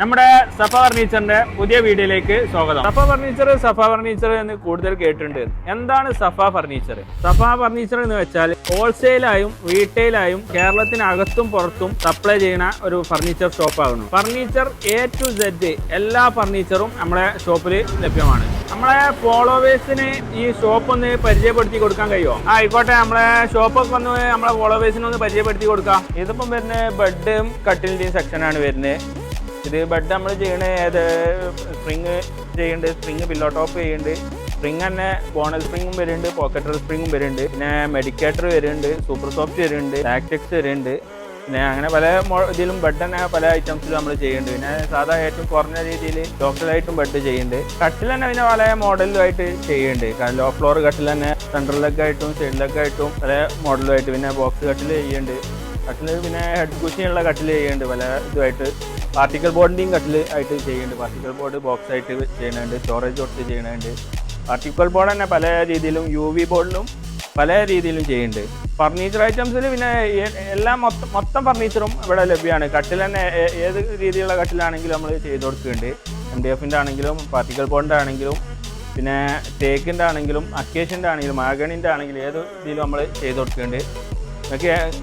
നമ്മുടെ സഫ ഫർണിച്ചറിന്റെ പുതിയ വീഡിയോയിലേക്ക് സ്വാഗതം. സഫ ഫർണിച്ചർ സഫ ഫർണിച്ചർ എന്ന് കൂടുതൽ കേട്ടിട്ടുണ്ട്. എന്താണ് സഫ ഫർണിച്ചർ സഫ ഫർണിച്ചർ എന്ന് വെച്ചാൽ ഹോൾസെയിലായും റീറ്റെയിലായും കേരളത്തിനകത്തും പുറത്തും സപ്ലൈ ചെയ്യുന്ന ഒരു ഫർണിച്ചർ ഷോപ്പ് ഷോപ്പാകുന്നു. ഫർണിച്ചർ എ ടു സെഡ് എല്ലാ ഫർണിച്ചറും നമ്മുടെ ഷോപ്പിൽ ലഭ്യമാണ്. നമ്മളെ ഫോളോവേഴ്സിന് ഈ ഷോപ്പ് ഒന്ന് പരിചയപ്പെടുത്തി കൊടുക്കാൻ കഴിയുമോ? ആ ആയിക്കോട്ടെ. നമ്മളെ ഷോപ്പൊക്കെ വന്ന് നമ്മളെ ഫോളോവേഴ്സിന് ഒന്ന് പരിചയപ്പെടുത്തി കൊടുക്കാം. ഇതിപ്പം വരുന്നത് ബെഡും കട്ടിലിന്റെയും സെക്ഷനാണ് വരുന്നത്. ഇത് ബെഡ് നമ്മൾ ചെയ്യണ ഏത് സ്പ്രിങ് ചെയ്യുന്നുണ്ട് സ്പ്രിങ് പില്ലോ ടോപ്പ് ചെയ്യുന്നുണ്ട് സ്പ്രിങ് തന്നെ ബോണൽ സ്പ്രിങ്ങും വരുന്നുണ്ട് പോക്കറ്റർ സ്പ്രിങ്ങും വരുന്നുണ്ട് പിന്നെ മെഡിക്കേറ്റർ വരുന്നുണ്ട് സൂപ്പർ സോഫ്റ്റ് വരുന്നുണ്ട് ടാക്ടിക്സ് വരുന്നുണ്ട് പിന്നെ അങ്ങനെ പല ഇതിലും ബെഡ് തന്നെ പല ഐറ്റംസിലും നമ്മൾ ചെയ്യുന്നുണ്ട് പിന്നെ സാധാ ഏറ്റവും കുറഞ്ഞ രീതിയിൽ ലോക്കലായിട്ടും ബെഡ് ചെയ്യുന്നുണ്ട് കട്ടിൽ തന്നെ പിന്നെ പല മോഡലിലുമായിട്ട് ചെയ്യുന്നുണ്ട് കാരണം ലോ ഫ്ലോർ കട്ടിൽ തന്നെ സെൻട്രൽ ലെഗ് ആയിട്ടും സൈഡ് ലെഗ് ആയിട്ടും പല മോഡലുമായിട്ട് പിന്നെ ബോക്സ് കട്ടിൽ ചെയ്യുന്നുണ്ട് കട്ടിൽ പിന്നെ ഹെഡ് കുഷിയുള്ള കട്ടിൽ ചെയ്യുന്നുണ്ട് പല ഇതുമായിട്ട്. പാർട്ടിക്കൽ ബോർഡിന്റെയും കട്ടിൽ ആയിട്ട് ചെയ്യുന്നുണ്ട്. പാർട്ടിക്കൽ ബോർഡ് ബോക്സ് ആയിട്ട് ചെയ്യുന്നുണ്ട്. സ്റ്റോറേജ് തൊട്ട് ചെയ്യുന്നുണ്ട്. പാർട്ടിക്കൽ ബോർഡ് തന്നെ പല രീതിയിലും യു വി ബോർഡിലും പല രീതിയിലും ചെയ്യുന്നുണ്ട്. ഫർണിച്ചർ ഐറ്റംസിൽ പിന്നെ എല്ലാ മൊത്തം മൊത്തം ഫർണിച്ചറും ഇവിടെ ലഭ്യമാണ്. കട്ടിൽ തന്നെ ഏത് രീതിയിലുള്ള കട്ടിലാണെങ്കിലും നമ്മൾ ചെയ്ത് കൊടുക്കുന്നുണ്ട്. എം ഡി എഫിന്റെ ആണെങ്കിലും പാർട്ടിക്കൽ ബോർഡിന്റെ ആണെങ്കിലും പിന്നെ തേക്കിന്റെ ആണെങ്കിലും അക്കേഷന്റെ ആണെങ്കിലും മാഗണിന്റെ ആണെങ്കിലും ഏത് രീതിയിലും നമ്മൾ ചെയ്ത് കൊടുക്കുന്നുണ്ട്.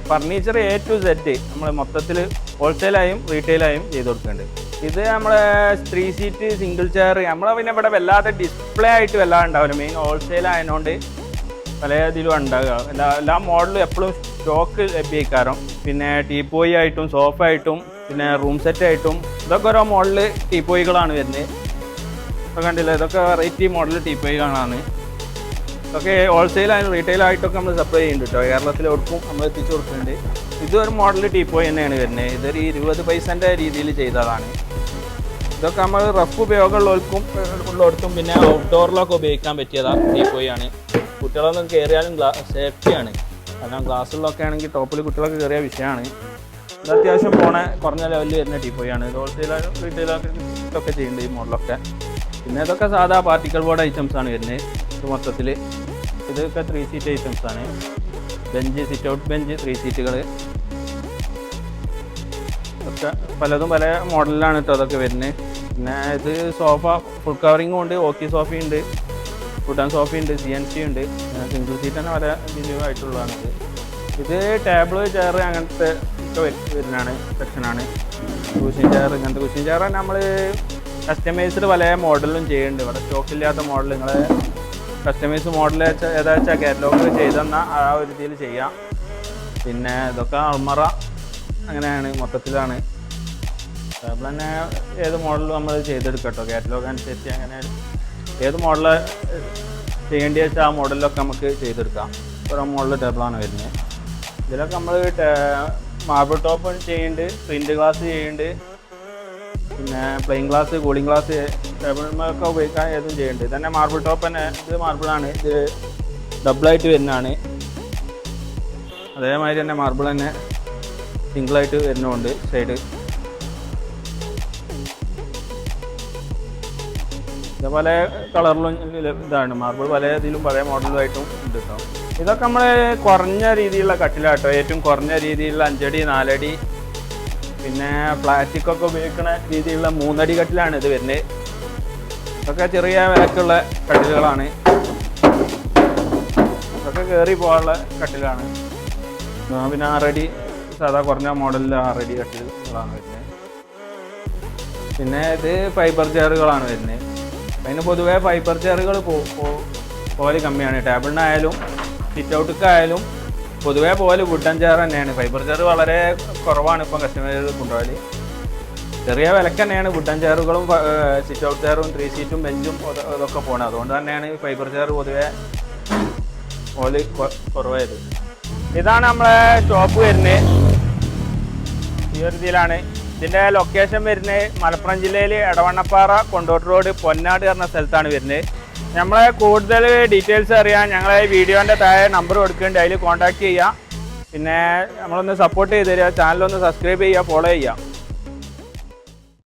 ഫർണിച്ചർ എ ടു സെറ്റ് നമ്മൾ മൊത്തത്തിൽ ഹോൾസെയിലായും റീറ്റെയിലായും ചെയ്ത് കൊടുക്കുന്നുണ്ട് ഇത് നമ്മളെ ത്രീ സീറ്റ് സിംഗിൾ ചെയർ നമ്മളെ പിന്നെ ഇവിടെ വല്ലാതെ ഡിസ്പ്ലേ ആയിട്ട് വല്ലാതെ ഉണ്ടാവില്ല. മെയിൻ ഹോൾസെയിൽ ആയതുകൊണ്ട് പല ഇതിലും ഉണ്ടാകുക എല്ലാ എല്ലാ മോഡലും എപ്പോഴും സ്റ്റോക്ക് ലഭ്യക്കാരം പിന്നെ ടീപ്പോയി ആയിട്ടും സോഫ ആയിട്ടും പിന്നെ റൂം സെറ്റ് ആയിട്ടും ഇതൊക്കെ ഓരോ മോഡൽ ടീപ്പോയികളാണ് വരുന്നത്. ഇപ്പോൾ കണ്ടില്ല? ഇതൊക്കെ വെറൈറ്റി മോഡൽ ടീപ്പോയികളാണ് ഇതൊക്കെ ഹോൾസെയിൽ ആയിട്ടൊക്കെ നമ്മൾ സപ്ലൈ ചെയ്യുന്നുണ്ട് കേട്ടോ. കേരളത്തിലോട്ടും നമ്മൾ എത്തിച്ചു കൊടുക്കുന്നുണ്ട്. ഇതൊരു മോഡൽ ടീപ്പോയി തന്നെയാണ് വരുന്നത് ഇതൊരു ഇരുപത് പൈസന്റെ രീതിയിൽ ചെയ്തതാണ്. ഇതൊക്കെ നമ്മൾ റഫ് ഉപയോഗമുള്ളവർക്കും ഉള്ളവർക്കും പിന്നെ ഔട്ട്ഡോറിലൊക്കെ ഉപയോഗിക്കാൻ പറ്റിയതാണ് ടീപ്പോയി ആണ്. കുട്ടികളൊന്നും കയറിയാലും സേഫ്റ്റിയാണ് കാരണം ഗ്ലാസ്സുകളിലൊക്കെ ആണെങ്കിൽ ടോപ്പിൽ കുട്ടികളൊക്കെ കയറിയ വിഷയമാണ്. ഇത് അത്യാവശ്യം പോണ കുറഞ്ഞ ലെവലിൽ വരുന്ന ടീപ്പോയാണ് ഇത് ഹോൾസെയിലും റീറ്റെയിലൊക്കെ ഒക്കെ ചെയ്യുന്നുണ്ട് ഈ മോഡലൊക്കെ പിന്നെ ഇതൊക്കെ സാധാ പാർട്ടിക്കൽ ബോർഡ് ഐറ്റംസ് ആണ് വരുന്നത് ഇത് മൊത്തത്തിൽ ഇതൊക്കെ ത്രീ സീറ്റ് ഐറ്റംസ് ആണ്. Bench sit out bench three സീറ്റുകൾ ഒക്കെ പലതും പല മോഡലിലാണ് കേട്ടോ അതൊക്കെ വരുന്നത് പിന്നെ ഇത് സോഫ ഫുൾ കവറിങ് ഉണ്ട് ഓക്കി സോഫയുണ്ട് ഫുഡാൻ സോഫയുണ്ട് സി എൻ സി ഉണ്ട്. സിംഗിൾ സീറ്റ് തന്നെ പല രീതിയിലായിട്ടുള്ളതാണ് ഇത്. ഇത് ടേബിൾ ചെയർ അങ്ങനത്തെ ഒക്കെ വരു- വരുന്നതാണ് സെക്ഷനാണ് കുഷിൻ ചെയർ ഇങ്ങനത്തെ കുഷിൻ ചെയർ നമ്മൾ കസ്റ്റമൈസ്ഡ് പല മോഡലും ചെയ്യുന്നുണ്ട് ഇവിടെ സ്റ്റോക്ക് ഇല്ലാത്ത മോഡൽ നിങ്ങൾ കസ്റ്റമൈസ് മോഡൽ ഏതാ വെച്ചാൽ കാറ്റലോഗ് ചെയ്തെന്നാൽ ആ ഒരു രീതിയിൽ ചെയ്യാം. പിന്നെ ഇതൊക്കെ അൾമറ അങ്ങനെയാണ് മൊത്തത്തിലാണ്. ടേബിൾ തന്നെ ഏത് മോഡലും നമ്മൾ ചെയ്തെടുക്കട്ടോ. കാറ്റലോഗ് അനുസരിച്ച് അങ്ങനെ ഏത് മോഡൽ ചെയ്യേണ്ടി വെച്ചാൽ ആ മോഡലിലൊക്കെ നമുക്ക് ചെയ്തെടുക്കാം. ഓരോ മോഡൽ ടേബിളാണ് വരുന്നത്. ഇതിലൊക്കെ നമ്മൾ മാർബിൾ ടോപ്പ് ചെയ്യുന്നുണ്ട് പ്രിന്റ് ഗ്ലാസ് ചെയ്യുന്നുണ്ട് പിന്നെ പ്ലെയിൻ ഗ്ലാസ് കൂളിംഗ് ഗ്ലാസ് ടേബിളൊക്കെ ഉപയോഗിക്കാൻ ഏതും ചെയ്യുന്നുണ്ട് ഇതന്നെ മാർബിൾ ടോപ്പ് തന്നെ ഇത് മാർബിളാണ് ഇത് ഡബിളായിട്ട് വരുന്നതാണ്. അതേമാതിരി തന്നെ മാർബിൾ തന്നെ സിംഗിളായിട്ട് വരുന്നുണ്ട് സൈഡ് പല കളറിലും ഇതാണ്. മാർബിൾ പല ഇതിലും പല മോഡലുമായിട്ടും ഉണ്ട് കേട്ടോ ഇതൊക്കെ നമ്മൾ കുറഞ്ഞ രീതിയിലുള്ള കട്ടിലാട്ടോ ഏറ്റവും കുറഞ്ഞ രീതിയിലുള്ള അഞ്ചടി നാലടി പിന്നെ പ്ലാസ്റ്റിക് ഒക്കെ ഉപയോഗിക്കുന്ന രീതിയിലുള്ള മൂന്നടി കട്ടിലാണ് ഇത് വരുന്നത്. ഇതൊക്കെ ചെറിയ വിലക്കുള്ള കട്ടിലുകളാണ്. ഇതൊക്കെ കയറി പോകാനുള്ള കട്ടിലാണ്. പിന്നെ ആറടി സാധാ കുറഞ്ഞ മോഡലിൽ ആറടി കട്ടിലുകളാണ് വരുന്നത്. പിന്നെ ഇത് ഫൈബർ ചെയറുകളാണ് വരുന്നത്. അതിന് പൊതുവേ ഫൈബർ ചെയറുകൾ പോലെ കമ്മിയാണ്. ടേബിളിനായാലും സിറ്റ് ഔട്ടിക്കായാലും പൊതുവേ പോലെ വുഡൻ ചെയർ തന്നെയാണ്. ഫൈബർ ചെയർ വളരെ കുറവാണ് ഇപ്പം കസ്റ്റമേഴ്സ് കൊണ്ടുപോകൽ ചെറിയ വിലക്ക് തന്നെയാണ് വുഡൻ ചെയറുകളും സിറ്റ് ഔട്ട് ചെയറും ത്രീ സീറ്റും ബെഞ്ചും ഇതൊക്കെ പോകണത് അതുകൊണ്ട് തന്നെയാണ് ഫൈബർ ചെയർ പൊതുവേ ഓൽ കുറവായത്. ഇതാണ് നമ്മളെ ഷോപ്പ് വരുന്നത്. ഈ ഒരു ഇതിന്റെ ലൊക്കേഷൻ വരുന്നത് മലപ്പുറം ജില്ലയിൽ എടവണ്ണപ്പാറ കൊണ്ടോട്ട് റോഡ് പൊന്നാട് പറഞ്ഞ സ്ഥലത്താണ് വരുന്നത്. നമ്മളെ കൂടുതൽ ഡീറ്റെയിൽസ് അറിയാൻ ഞങ്ങളെ വീഡിയോന്റെ താഴെ നമ്പർ കൊടുക്കുന്നുണ്ട്. അതിൽ കോൺടാക്ട് ചെയ്യാം പിന്നെ നമ്മളൊന്ന് സപ്പോർട്ട് ചെയ്ത് തരിക. ചാനലൊന്ന് സബ്സ്ക്രൈബ് ചെയ്യുക ഫോളോ ചെയ്യുക.